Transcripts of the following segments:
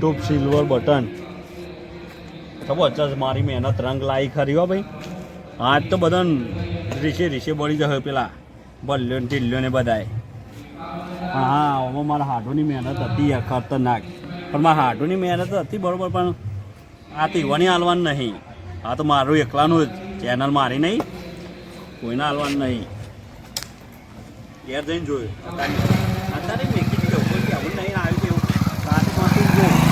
YouTube silver button ખબર છે મારી મહેનત, રંગ લાવી ખરી હો ભાઈ. આજ તો બધા રીસે રીસે બળી જશે પેલા. બલ્યો ને ઢીલ્યો ને બધાય. પણ હા, હવે મારા હાડુની મહેનત હતી યાર ખતરનાક. પણ મારા હાડુની મહેનત હતી બરાબર, પણ આ તીવાની હાલવાનું નહીં. આ તો મારું એકલાનું જ ચેનલ મારી નહીં. કોઈને હાલવાનું નહીં. ઘેર જઈને જોયું. અત્યારે મેકી દીધું કોઈ કેવું નહીં આવ્યું કેવું સાથે પાછું જોયું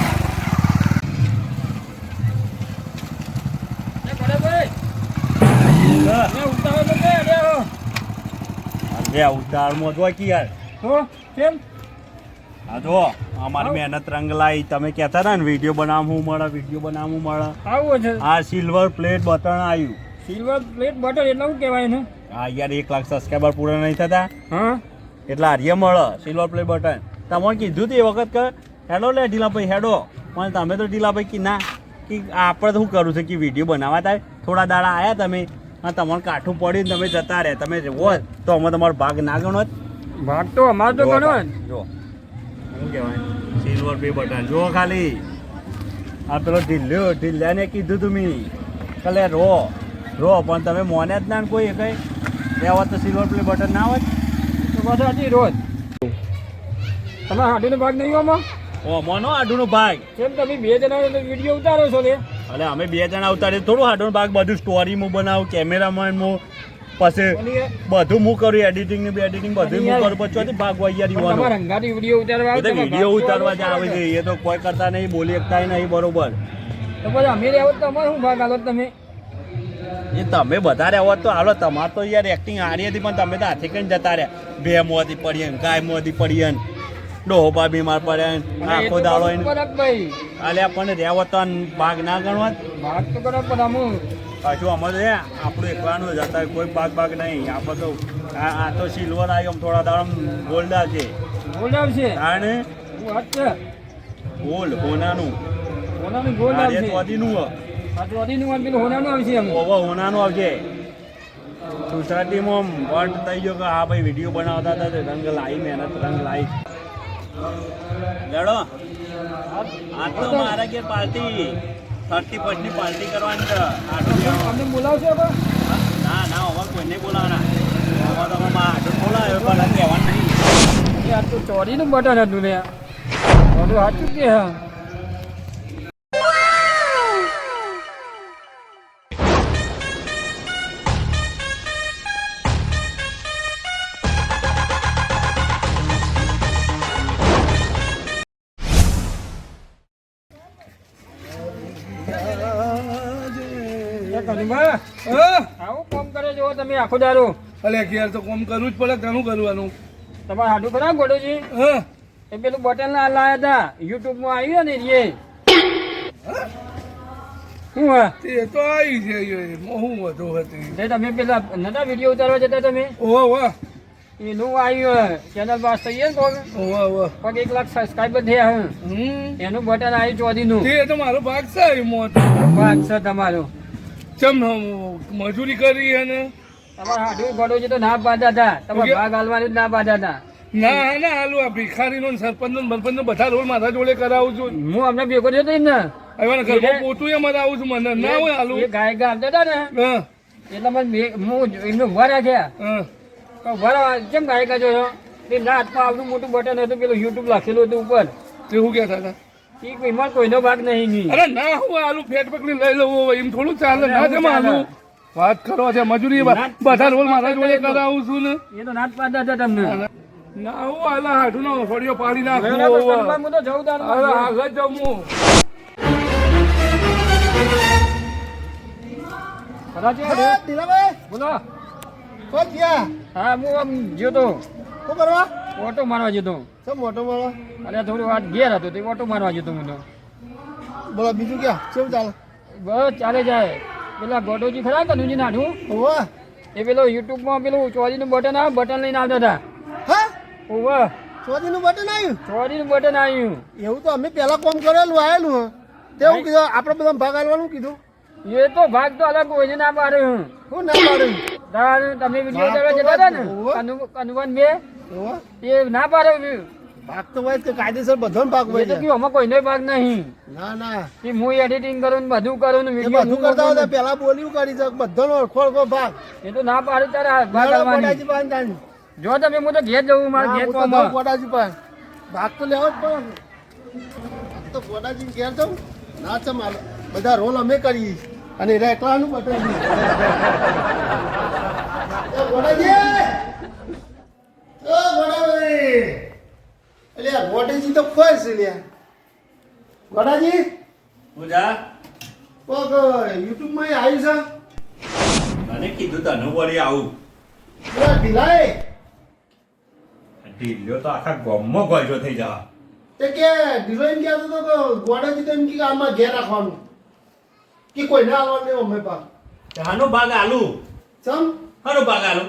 અરે ઉતાળમાં જો કે યાર હા જો અમારી મહેનત રંગ લાવી તમે કહેતા હતા ને વીડિયો બનાવવું મળે વીડિયો બનાવવું મળે. આવું છે. આ સિલ્વર પ્લેટ બટન આવ્યું સિલ્વર પ્લેટ બટન એટલે શું કહેવાય ને હા યાર એક લાખ સબસ્ક્રાઈબર પૂરા નહીં થતા? હા. એટલે આર્ય મળે સિલ્વર પ્લેટ બટન તમે કીધું તે વખત કે હેડો લે ઢીલાભાઈ હેડો. પણ તમે તો ઢીલાભાઈ કે ના કે આપણે તો શું કરું છે કે વીડિયો બનાવવા થાય? થોડા દાડા આવ્યા તમે અને તમારે કાઠું પડ્યું તમે જતા રહ્યા. તમે હોત તો અમે તમારો ભાગ ના ગણો. ભાગ તો અમારે તો ગણો જો. શું કહેવાય? Silver play button. જો ખાલી. આ પેલો ઢીલ્યો ઢીલ્યાને કીધું તું મેં. કલે રો. રો પણ તમે મોને જ ના કોઈ કઈ વાત તો સિલ્વર પ્લે બટન ના હોય તો બસ હજી રોજ. તમે હાડીનો ભાગ નહીં આમાં? ઓ મોનો આડુનો ભાગ. કેમ તમે બે જણા વીડિયો ઉતારો છો ને અલે અમે બે જણા ઉતારી થોડું હાડો ભાગ બધું સ્ટોરી હું બનાવું કેમેરામેન હું પછી બધું હું કરું એડિટિંગ ને એડિટિંગ બધું હું કરું પછી ભાગ યુવાનો. તમારા વીડિયો ઉતારવા બધા વીડિયો ઉતારવા જ આવે છે એ તો કોઈ કરતા નહીં બોલી શકતા નહીં બરોબર. તો પછી અમે રહેવો તો શું ભાગ આલો તમે? એ તમે બધા હોત તો હાલો તમારે તો યાર એક્ટિંગ હારી હતી પણ તમે તો હાથે કઈ જતા રહ્યા. બે મોંથી પડીએ ગાય મોંથી પડીએ ને. ડોહા બીમાર અને એ આખો દાડો પડે અલ્યા પણ રહેવો તો ભાગ ના ગણવા ભાગ તો કરો પણ અમુક પાછું અમારે હે આપણું એકવાનું જ હતા કોઈ ભાગ ભાગ નહીં. આપણે તો આ આ તો સિલ્વર આવ્યો થોડા દાડા ગોલ્ડા છે ગોલ્ડા છે શું ગોલ્ડ હોનાનું. હોનાનું ગોલ્ડ આ આવશે. રેત વધીનું આ તો અઢીનું પેલું હોનાનું આવશે એમ. હોનાનું આવશે. સોસાયટીમાં વર્ડ થઈ ગયો કે હા ભાઈ વીડિયો બનાવતા હતા રંગ લાવી મહેનત રંગ લાવી લડો. આટલો તો મારા ઘેર પાર્ટી. થર્ટી ફર્સ્ટની પાર્ટી કરવાની છે. આટલું બોલાવશો ના ના અમારે કોઈને બોલાવવાના. અમારે તમે મારા આટલું બોલાવ્યો પણ કહેવાનું નહીં. આ તો ચોરીનું બટન હતું ને. સાચું કે હા? આવું કોમ કરે જો તમે આખો દારૂ અલે ઘેર તો કોમ કરવું જ પડે ઘણું કરવાનું. તમારે હાડું ખરા ગોડોજી? એ પેલું બટન ના લાયા હતા યુટ્યુબમાં આવ્યું ને એ. શું હા? તે તો આવી છે હું વધુ હતી. તે તમે પેલા નતા વીડિયો ઉતારવા જતા તમે? ઓહો વાહ. એનું આવ્યું ચેનલ પાસ થઈ ને ઓહો વાહ. પગ એક લાખ સબસ્ક્રાઈબર થયા એનું બટન આવ્યું ચોધીનું. એ તો મારો ભાગ છે તો. છે તમારું. ચમ મજૂરી કરી અને તમારે હાડું ગોડોજી તો ના પાડતા હતા. તમારે ભાગ હાલવાનું ના પાડતા હતા. ના ના હાલું આ ભિખારી નો સરપંચ નો બરપંચ નો બધા રોલ મારા જોડે કરાવું છું. હું અમને ભેગો થયો ને હવે ઘરમાં પોતું એ મારે આવું છું મને ના હોય હાલું. એ ગાય ગા આવતા હતા ને. હા. એટલે મને હું એમને ઊભા રાખ્યા. હા. તો બરાબર કેમ ગાયકા ગાજો છો? તે ના હાથમાં આવડું મોટું બટન હતું પેલું યુટ્યુબ લખેલું હતું ઉપર. તે શું કહેતા હતા? એ એમાં કોઈનો ભાગ નહીં ની અરે ના હું આલુ ફેટ પકડી લઈ લઉં એમ થોડું ચાલે ના કેમ આલુ. વાત કરો છે મજૂરી બધા રોલ મારા જોડે કરાવું છું ને. એ તો નાટ પાડતા હતા તમને. ના હું આલા હાથું નો ફળિયો પાડી નાખું હું તો જઉં તાર અરે આગળ જમું. ખરા છે રે? બોલો. હા હું આમ ગયો તો. ઓટો મારવા જતો. શું ઓટો મારવા? અરે થોડી વાત ઘેર હતો તે ઓટો મારવા જતો હું તો. બોલો બીજું ક્યાં? શું ચાલે? બસ ચાલે જાય. પેલા ગોડોજી ખરા કનુજી નાઠું? હોવે. એ પેલો યુટ્યુબમાં પેલું ચોરીનું બટન આવે બટન લઈને આવતા હતા. હા? ઓવે ચોરીનું બટન આવ્યું? ચોરીનું બટન આવ્યું. એવું તો અમે પહેલાં કોમ કરેલું આવેલું હં. તેવું કીધું આપણે બધા ભાગ આલવાનું કીધું. એ તો ભાગ તો અલગ કોઈને ના પાડે હું. શું ના પાડે. તમે વીડિયો કરવા જતા હતા ને? કનુવન કનુ- બે? એ ના પાડે ભાગ તો હોય કાયદેસર બધાનો ભાગ હોય તો અમે કોઈને ભાગ નહીં. ના ના. કે હું એડિટિંગ કરું ને બધું કરું ને એ વીડિયો બધું કરતા હોય પેલા બોલ્યું કરી છે બધાનો ઓળખો ઓળખો ભાગ. એ તો ના પાડે તારે ભાગ કરવાની. જો તમે હું તો ઘેર જવું મારે ઘેર તો ગોડાજી પાસે. ભાગ તો લેવો જ પડે. તો ગોડાજી ઘેર જવું ના છે મારે બધા રોલ અમે કરીએ. અને રેકલાનું બતાવી. ગોડાજી ઓ ગોડાભાઈ આ ગોડાજી તો ખોય છે લે. ગોડાજી? પૂજા કોક યુટ્યુબમાં આવ્યું છે. મને કીધું તને વળી આવું. પેલા ઢીલાય. ઢીલ્યો તો આખા ગોમમાં ગોજો થઈ જા. તે કે ઢીલો એમ કહેતો હતો કે ગોડાજી તો એમ કે આમાં ઘેર રાખવાનું. કે કોઈને આવવાનું નહીં અમે પા આનો ભાગ આલુ. ચમ? હાનો ભાગ આલુ.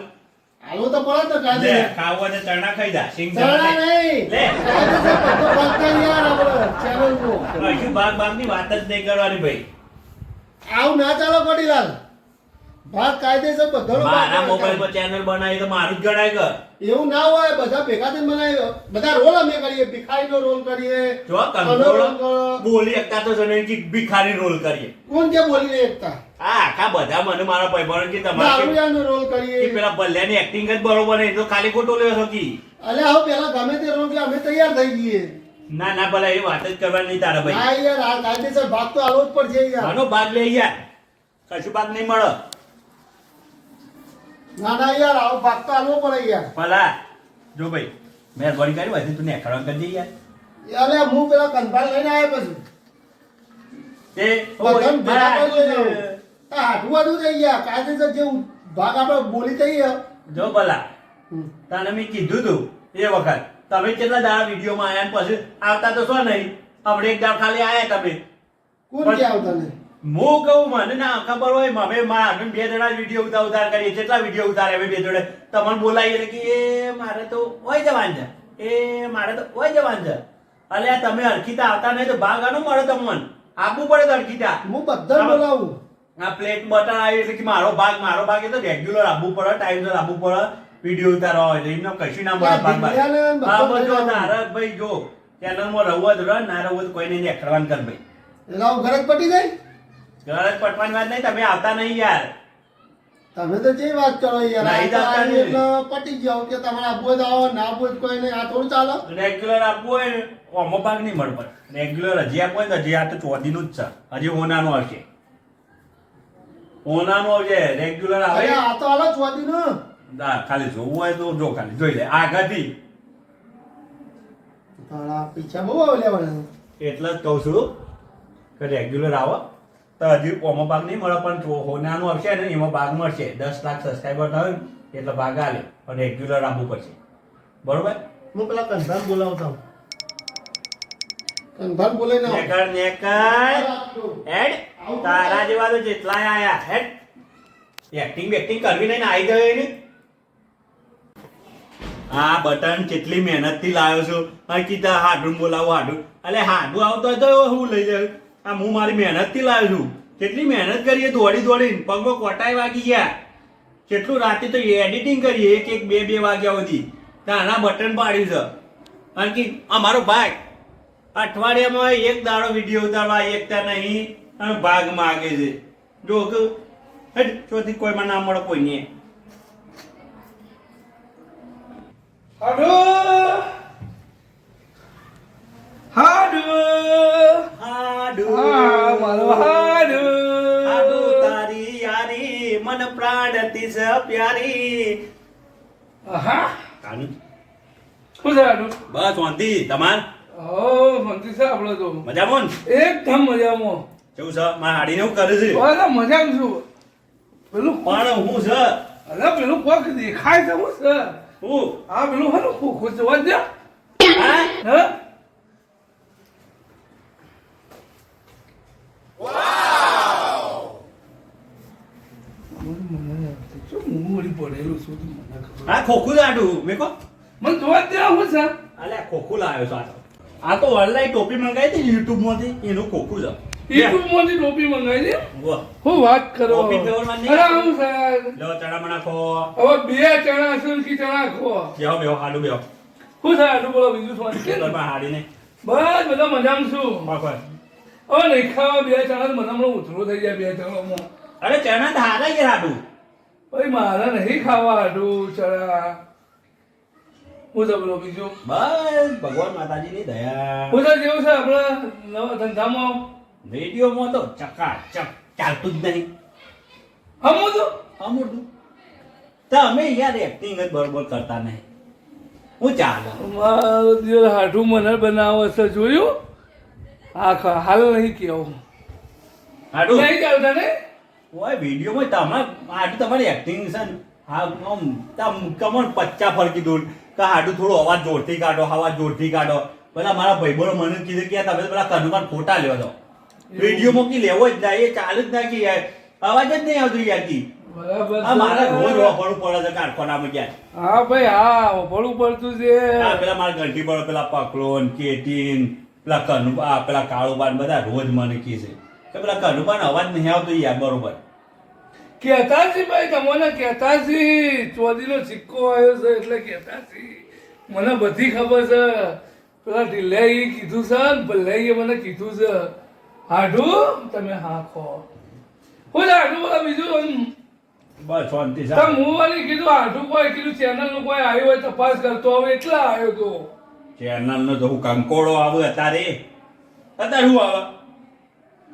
આલો તો પડે તો કાજે ખાવું હોય ચણા ખાઈ જા સિંગ ચણા નહીં. લે. કાયદેસર તો ભાગ કરી યાર આપણે. ચેનલનો હજુ ભાગ ભાગની વાત જ નહીં કરવાની ભાઈ. આવું ના ચાલો કોટીલાલ ભાગ કાયદેસર ભાગ મારા મોબાઈલ પર ચેનલ બનાવી તો મારું જ ગણાય કર એવું ના હોય બધા ભેગા થઈને બનાવી બધા રોલ અમે કરીએ ભિખારી નો રોલ કરીએ જો કંટ્રોલ બોલી એકતા તો જને કે ભિખારી રોલ કરીએ. કોણ કે બોલી એકતા? આખા બધા મને મારા ભાઈબંધો કે તમારે રોલ કે કરીએ. પેલા ભલ્યાની એક્ટિંગ જ બરોબર નહીં તો ખાલી ખોટો લેવો કી અલે આવો પેલા ગમે તે રોલ કે અમે તૈયાર થઈ ગઈએ ના ના ભલા એ વાત જ કરવાની નહીં તારા ભાઈ. હા યાર આ કાયદેસર ભાગ તો આવો જ પડશે યાર. આનો ભાગ લઈ યાર. કશું ભાગ નહીં મળે. ના ના યાર આવો ભાગ તો આવો પડે યાર. ભલા જો ભાઈ મહેરબાની કરી હોય તું નેખડવા કરી દે યાર. અલે હું પેલા કંભાલ લઈને આવ્યા પછી. તે હાથું થઈ ગયા. કાયદેસર જે ભાગ આપણે બોલી થઈ જો ભલા તને મેં કીધું તું એ વખત તમે કેટલા દાડા વિડીયોમાં આવ્યા પછી આવતા તો શું નહીં. આપણે એક દાડ ખાલી આવ્યા તમે. કોણ કે આવતા હું કહું મને ના ખબર હોય અમે મારા બે જણા વીડિયો ઉતાર ઉતાર કરીએ. કેટલા વીડિયો ઉતારે અમે બે જોડે. તમને બોલાવીએ એટલે કે એ મારે તો ઓય જવાન છે. એ મારે તો ઓય જવાન છે. અલ્યા તમે અર્કિતા આવતા નહીં તો ભાગ આનો મળે તમને. આપવું પડે તો અર્કિતા. હું બધા બોલાવું. આ પ્લેટ બટન આવી એટલે કે મારો ભાગ મારો ભાગ એ તો રેગ્યુલર આપવું પડે ટાઈમ સર આપવું પડે વીડિયો ઉતારવા હોય તો એમને કશું ના મળે ભાગ ભાગ. હા બધો બનાવવાનું. ભાઈ જો ચેનલમાં રહું જ રહ ના રહું કોઈને દેખાડવાનું કર ભાઈ. એટલે ઘરે પટી જાય? ગરજ પટવાની વાત નહીં તમે આવતા નહીં યાર. તમે તો જે વાત કરો યાર. એટલે પટી જાવ કે તમારે આપવો જ આવો ના આપવો જ કોઈ નહીં આ થોડું ચાલો. રેગ્યુલર આપવું હોય ઓમો ભાગ નહીં મળે રેગ્યુલર હજી આપવો હોય તો હજી આ તો ચોધીનું જ છે. હજી ઓનાનું આવશે. ઓનાનું આવશે રેગ્યુલર આવે. આ તો આલા ચોદી નું. ના, ખાલી જોવું હોય તો જો ખાલી જોઈ લે. આગળથી તારા પીછા બહુ આવે લેવાના. એટલે જ કહું છું કે રેગ્યુલર આવો. તો હજી ઓમો ભાગ નહીં મળે પણ હોનાનો આવશે ને એમાં ભાગ મળશે. દસ લાખ સબસ્ક્રાઈબર થાય એટલે ભાગ આલે. પણ રેગ્યુલર આપવું પડશે. બરોબર? હું પેલા કંધાર બોલાવતા હું. કંધાર બોલે ના નેકર નેકર. હેડ તારા જેવા તો જેટલા આયા હેડ. એક્ટિંગ બેક્ટિંગ કરવી નહીં ને આવી ગયો એને. આ બટન કેટલી મહેનતથી લાવ્યો છું. આ કીધા હાડું બોલાવો હાડું. અલે હાડું આવતો તો હું લઈ જાય આ હું મારી મહેનતથી લાવ્યો છું. કેટલી મહેનત કરીએ દોડી દોડીને. પગમાં કોટાઈ વાગી ગયા. કેટલું રાતે તો એડિટિંગ કરીએ એક એક બે બે વાગ્યા સુધી. આના બટન પાડ્યું છે. કારણ કે અમારો ભાગ અઠવાડિયામાં એક દાડો વીડિયો ઉતારવા એકતા નહીં અને ભાગ માગે છે. જો કે હેડ ચોથી કોઈમાં ના મળે કોઈ નહીં હાડો. હાડો. હાડુ મારો હાડો. હાડુ તારી યારી મન પ્રાણ તીસ પ્યારી. હા. કાનું શું છે હાડો? બસ વાંધી. તમાર? ઓ મંત્રી સાહેબ આપણે તો. મજામાં એકદમ મજામાં. કેવું છે? મારા હાડીને કરે છે? અરે મજામાં છું. પેલું પણ હું છે? અરે પેલું કોક દેખાય છે હું છે. હું? આ પેલું હાલો ખોખો જવા દે. હા? હા? આ ખોખું લાડુ. મેં કહો. મને જોવા દે હું છે. અલ્યા ખોખું લાવ્યો છું આ આ તો ઓનલાઈન ટોપી મંગાવી હતી યુટ્યુબમાંથી એનું ખોખું છે. યુટ્યુબમાંથી ટોપી મંગાવી દે હું વાત કરો. ટોપી ફેવરમાં નહીં અરે હું સાહેબ લો ચણા મણા ખો હવે બે ચણા સુરખી ચણા ખો બેહો બેહો હાડું બેહો. શું બોલો બીજું શું ખેતરમાં હાડીને બસ બધા મજામાં છું. હવે નહીં ખાવા બે ચણા હમણાં ઉતરો થઈ જાય બે ચણામાં. અરે ચણા તો કે હાડું. ભાઈ મારે નહીં ખાવા આટલું ચણા. હું તો બોલો બીજું. બસ ભગવાન માતાજીની દયા. હું તો જેવું છે આપણે નવા ધંધામાં. રેડિયોમાં તો ચકાચક ચાલતું જ નહીં. હમું તો અમોટું તમે યાર એક્ટિંગ જ બરોબર કરતા નહીં. હું ચાલે. મારો હાઠું મને બનાવો છે જોયું? આખા હાલ નહીં કેવું. હાડું નહીં ચાલતા ને? ઓય વિડીયોમાં તમે આટલું તમારી એક્ટિંગ છે ને. હા આમ તમ કમણ પચ્ચા ફરકી દૂર કે હાડું થોડો અવાજ જોરથી કાઢો હવા જોરથી કાઢો. પેલા મારા ભાઈબંધો મને કીધું કે તમે પેલા કનુમાન ખોટા લ્યો છો. વિડીયોમાં કી લેવો જ ના એ ચાલુ જ નાખી કે યાર અવાજ જ નહીં આવતો યાર કી બરાબર મારા રોજ. વાપરવું પડે છે કારખાનામાં ક્યાં હા ભાઈ હા વફળવું પડતું છે. પેલા મારા ઘંટી પર પેલા પકલોન કેટીન પેલા કનુ આ પેલા કાળુબાન બધા રોજ મને કહે છે. કે પેલા કનુબાન અવાજ નહીં આવતો યાર બરોબર. કહેતા ભાઈ તમને કહેતા ચોદીનો સિક્કો આવ્યો છે એટલે કહેતા મને બધી ખબર છે. પેલા ઢીલે કીધું છે ને ભલ્લાઈએ મને કીધું છે. હાડું તમે હા ખો હું હાડું બોલા બીજું બસ શાંતિ છે હું વાળી કીધું હાડું કોઈ કીધું ચેનલનું કોઈ આવ્યો હોય તપાસ કરતો હવે એટલા આવ્યો તો. ચેનલ નો તો હું કંકોડો આવે અત્યારે. અત્યારે હું આવે?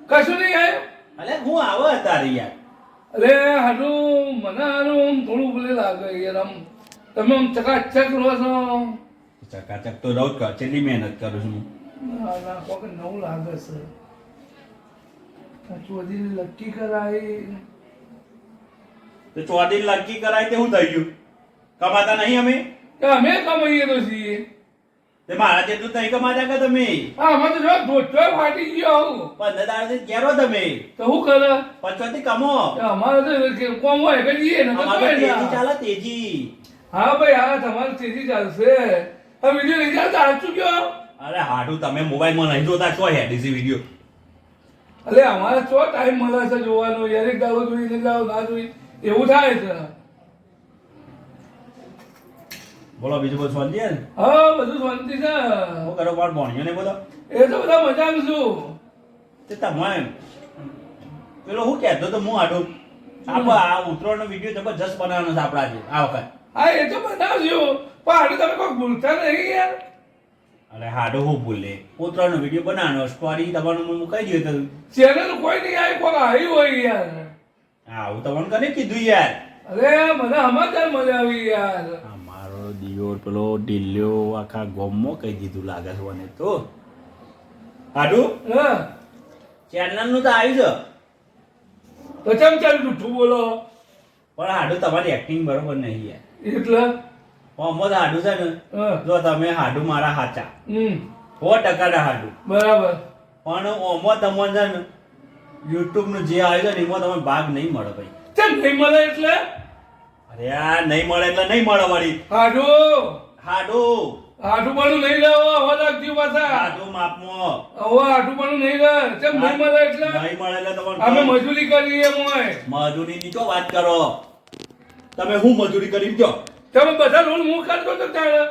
કશું નહીં આવ્યું? અલે હું આવે અત્યારે યાર. અરે હાડું મને હારું થોડું ભલે લાગે યાર આમ. તમે આમ ચકાચક રહો છો. ચકાચક તો રહું જ કર મહેનત કરું છું. ના, ના, કોક નવું લાગે છે. ચોધી લક્કી કરાઈ. તો ચોધી લડકી કરાય તે થઈ ગયું? કમાતા નહીં અમે? અમે કમાઈએ તો છીએ. તે મારા જેટલું તઈ કમાતા કે તમે? હા અમે જો ધોચો ફાટી ગયો આવું પંદર દાડાથી ઘેરો તમે. તો હું કરે? પચવાથી કમો. કે અમારે તો કોમ હોય ને તો અમારે કોઈ તેજી ચાલે તેજી. હા ભાઈ હા તમારે તેજી ચાલશે. આ વીડિયો રિઝલ્ટ સાચું ગયો અરે હાડું તમે મોબાઈલમાં નહીં જોતા છો હેડીસી વિડિયો અલે અમારે ચો ટાઈમ મળે છે જોવાનો? યાર એક દાડો જોઈ એક દાડો ના જોઈ એવું થાય છે. બોલો બીજું બધું શાંતિ છે હા બધું શાંતિ છે. હું કરો પાડ ભણ્યો ને બધા એ તો બધા મજામાં છું. તે તમે પેલો હું કહેતો તો હું હાડું આપણે આ ઉત્તરાયણનો વીડિયો જબરજસ્ત બનાવવાનો છે આપણા આજે આ વખત. હા એ તો બનાવજો. પણ હાડું તમે કોઈ ભૂલતા નહીં યાર. અરે હાડો હું ભૂલે. ઉત્તરાયણનો વીડિયો બનાવવાનો સ્ટોરી તમારું હું કહી દઈએ તો. ચેનલ કોઈ નહીં આવી કોઈ આવી હોય યાર. હા હું તમને કને કીધું યાર. અરે મને સમાચાર મજા આવી યાર. મારો દિયોર પેલો ઢીલ્યો આખા ગોમમાં કહી દીધું લાગે છે મને તો હાડું ચેનલનું તો આવ્યું છે તો ચમ ચાલ જૂઠું બોલો પણ હાડું તમારી એક્ટિંગ બરોબર નહીં યાર એટલે મોહમ્મદ હાડું છે ને જો તમે હાડું મારા હાચા સો ટકાના હાડું બરાબર પણ ઓમાં તમને છે ને યુટ્યુબનું જે આવ્યું છે ને એમાં તમે ભાગ નહીં મળે ભાઈ ચલ નહીં મળે એટલે અરે આ નહીં મળે એટલે નહીં મળે વળી. હાડું! હાડું. હાડું પણ નહીં લે હવે રાખજો પાછા. હાડું માપમાં. હવે હાડું પણ નહીં લે. ચમ નહીં મળે એટલે? નહીં મળે એટલે અમે તમને મજૂરી કરીએ મોય મજૂરીની તો વાત કરો. તમે હું મજૂરી કરી દો તમે બધા રોલ હું કરતો તો ત્યારે.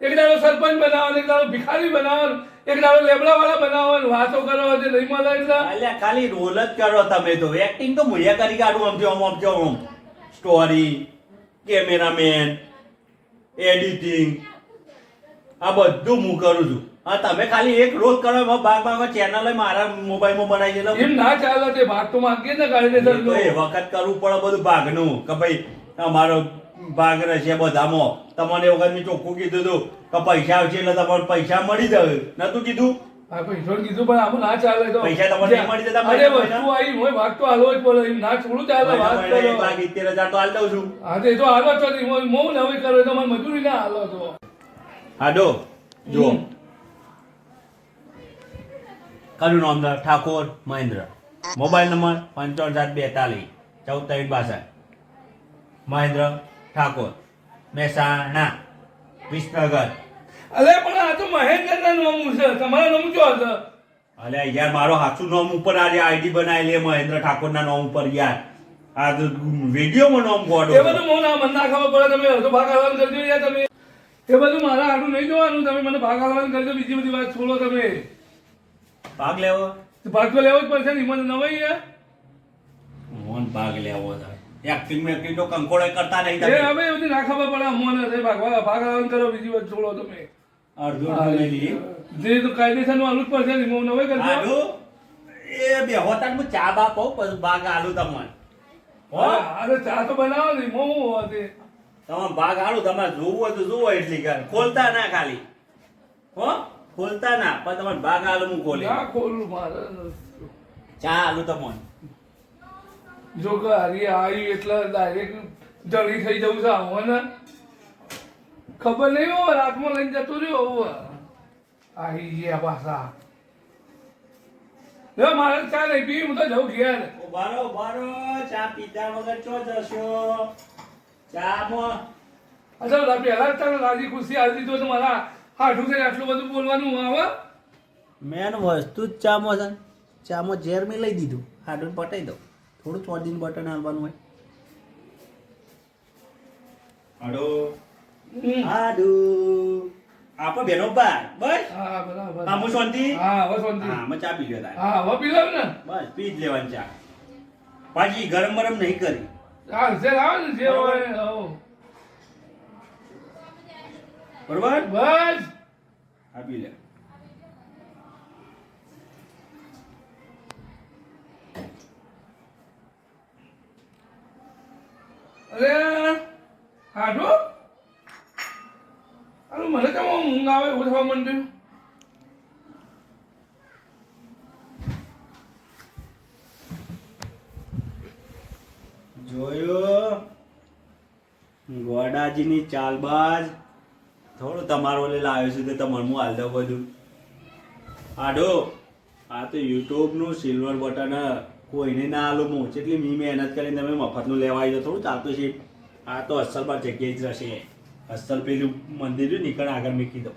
એક દાડો સરપંચ બનાવો એક દાડો ભિખારી બનાવો એક દાડો લેબડા વાળા બનાવો વાતો કરો જે નહીં મળે એટલે? અલ્યા ખાલી રોલ જ કરો તમે તો. એક્ટિંગ તો મુયા કરી કાઢું આમ જો આમ આમ જો સ્ટોરી કેમેરામેન એડિટિંગ આ બધું હું કરું છું. હા તમે ખાલી એક રોજ કરો એમાં ભાગ ભાગ ચેનલ મારા મોબાઈલમાં બનાવી દેલો એમ ના ચાલે તે ભાગ તો માંગીએ ને કાયદેસર તો એ વખત કરવું પડે બધું ભાગનું કે ભાઈ અમારો ભાગ રહેશે બધામાં. તમને વખત મેં ચોખ્ખું કીધું હતું કે પૈસા આવશે એટલે તમારે પૈસા મળી જાય. નતું કીધું? પૈસો કીધું પણ આમાં ના ચાલે તો. પૈસા તમને મળી જતા અરે વસ્તુ આવી હોય ભાગ તો હાલવો જ પડે એમ ના છોડું ચાલે વાત કરો. હજાર તો હાલ દઉં છું. હા તો એ તો હાલો છો હું હું નવી કરો તો મારી મજૂરી ના હાલો તો. હાડો જો હમ. કયું ઠાકોર મહેન્દ્ર. મોબાઈલ નંબર પંચાવન સાત બેતાલીસ ચૌદ ત્રણ બાસઠ. મહેન્દ્ર ઠાકોર મહેસાણા વિસનગર. અરે પણ આ તો મહેન્દ્ર ના નામું છે. તમારા નામ કયો હતો અલે યાર મારો સાચું નામ ઉપર આજે આઈડી બનાવી લે મહેન્દ્ર ઠાકોરના નામ ઉપર યાર. આ વિડીયોમાં નામ ગોડો એ બધું મોના ના ના ખબર પડે તમે તો ભાગ હાલવાનું કરજો યાર તમે. એ બધું મારા હાડું નહીં જોવાનું તમે મને ભાગ આવવાનું કરજો બીજી બધી વાત છોડો તમે. ભાગ લેવો? ભાગ તો લેવો જ પડશે ને મને નવાઈ યાર મોહન ભાગ લેવો થાય એક્ટિંગ મેક્ટિંગ તો કંકોડે કરતા નહીં એ હવે બધી ના ખબર પડે મને છે ભાગવા ભાગ કરો બીજી વાત છોડો તમે. અડધો લઈ જે તો કાયદેસરનું આલું જ પડશે ને હું નવાઈ કરજો. આલુ? એ બે હોતા હું ચા બા પાઉં પછી ભાગ આલુ તમને હો? અરે ચા તો બનાવો ને હું હોતે તમારે ભાગ આલુ તમારે જોવું હોય તો જોવો એટલી કર ખોલતા ના ખાલી. હો? ખોલતા ના પણ તમારે ભાગ આલુ હું ખોલી ના ખોલું મારે ચા આલુ તમને જો કે હારી આવી એટલે ડાયરેક્ટ જલ્દી થઈ જવું છે આવો ને. ખબર નહીં હો રાતમાં લઈને જતો રહ્યો હવે આવી ગયા પાછા. જો મારે ચા નહીં પી હું તો જઉં ઘેર. ઉભારો ઉભારો ચા પીતા વગર ચો જશો? ચા માં અચ્છા પહેલા તને રાજી ખુશી આવી દીધો તો મારા હાઠું છે આટલું બધું બોલવાનું આવે મેન વસ્તુ જ ચામાં છે. ચામાં ઝેર મેં લઈ દીધું. હાડું પટાઈ દઉં. થોડું ચોદીનું બટન હાલવાનું હોય. હાડો. હમ. આપો બેનો ભાઈ. બસ? હા બરાબર આમું શાંતિ? હા હવે શાંતિ. હા મે ચા પી લ્યો તારે. હા હવે પી લઉં ને. બસ પી જ લેવાની ચા. પાછી ગરમ ગરમ નહીં કરી. હા જે લાવો ને જે હોય હો. બરોબર? બસ. હા પી લે. અરે હાડો અરે મને કેમ ઊંઘ આવે? એવું થવા માંડ્યું? જોયો? ગોડાજીની ચાલબાજ. થોડું તમારો લે લાવ્યો છું તે તમારું હું હાલ બધું. આડો, આ તો યુટ્યુબનું સિલ્વર બટન કોઈને ના આલું હું જેટલી મી મહેનત કરીને તમે મફતનું લેવા આવી થોડું ચાલતું છે. આ તો અસલ પર જગ્યાએ જ રહેશે. અસલ પેલું મંદિર રહ્યું નીકળ આગળ મૂકી દો